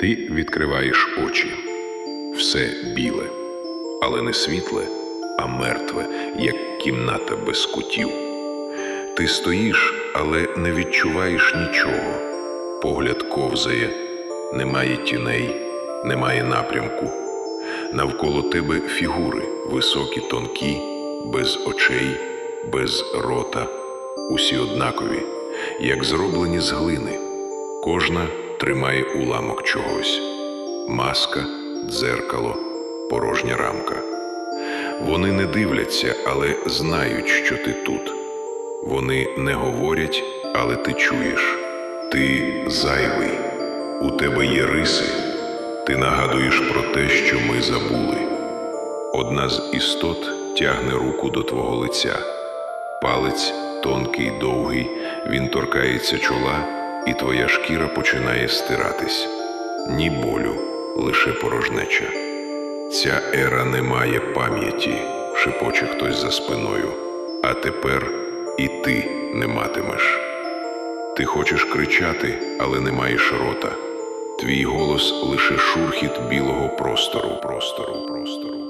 Ти відкриваєш очі. Все біле, але не світле, а мертве, як кімната без кутів. Ти стоїш, але не відчуваєш нічого. Погляд ковзає, немає тіней, немає напрямку. Навколо тебе фігури високі, тонкі, без очей, без рота, усі однакові, як зроблені з глини. Кожна тримає уламок чогось: маска, дзеркало, порожня рамка. Вони не дивляться, але знають, що ти тут. Вони не говорять, але ти чуєш. Ти зайвий, у тебе є риси. Ти нагадуєш про те, що ми забули. Одна з істот тягне руку до твого лиця. Палець тонкий, довгий, він торкається чола, і твоя шкіра починає стиратись. Ні болю, лише порожнеча. Ця ера не має пам'яті, шепоче хтось за спиною. А тепер і ти не матимеш. Ти хочеш кричати, але не маєш рота. Твій голос лише шурхіт білого простору, простору, простору.